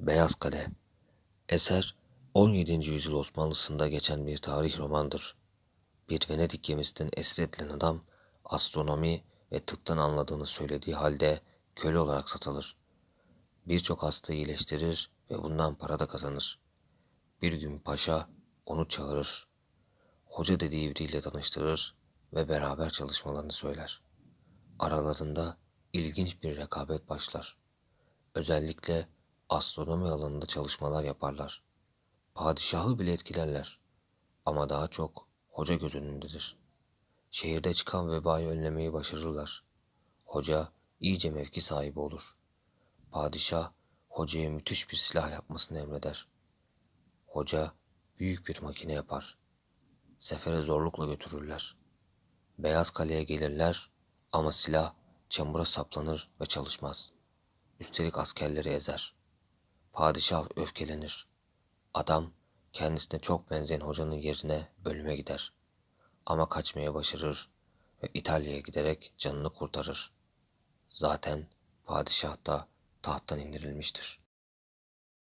Beyaz Kale Eser 17. yüzyıl Osmanlısında geçen bir tarih romandır. Bir Venedik gemisinin esir edilen adam astronomi ve tıptan anladığını söylediği halde köle olarak satılır. Birçok hastayı iyileştirir ve bundan para da kazanır. Bir gün paşa onu çağırır. Hoca dediği biriyle tanıştırır ve beraber çalışmalarını söyler. Aralarında ilginç bir rekabet başlar. Özellikle astronomi alanında çalışmalar yaparlar. Padişahı bile etkilerler. Ama daha çok hoca göz önündedir. Şehirde çıkan vebayı önlemeyi başarırlar. Hoca iyice mevki sahibi olur. Padişah hocaya müthiş bir silah yapmasını emreder. Hoca büyük bir makine yapar. Sefere zorlukla götürürler. Beyaz Kale'ye gelirler ama silah çamura saplanır ve çalışmaz. Üstelik askerleri ezer. Padişah öfkelenir. Adam kendisine çok benzeyen hocanın yerine ölüme gider. Ama kaçmaya başarır ve İtalya'ya giderek canını kurtarır. Zaten padişah da tahttan indirilmiştir.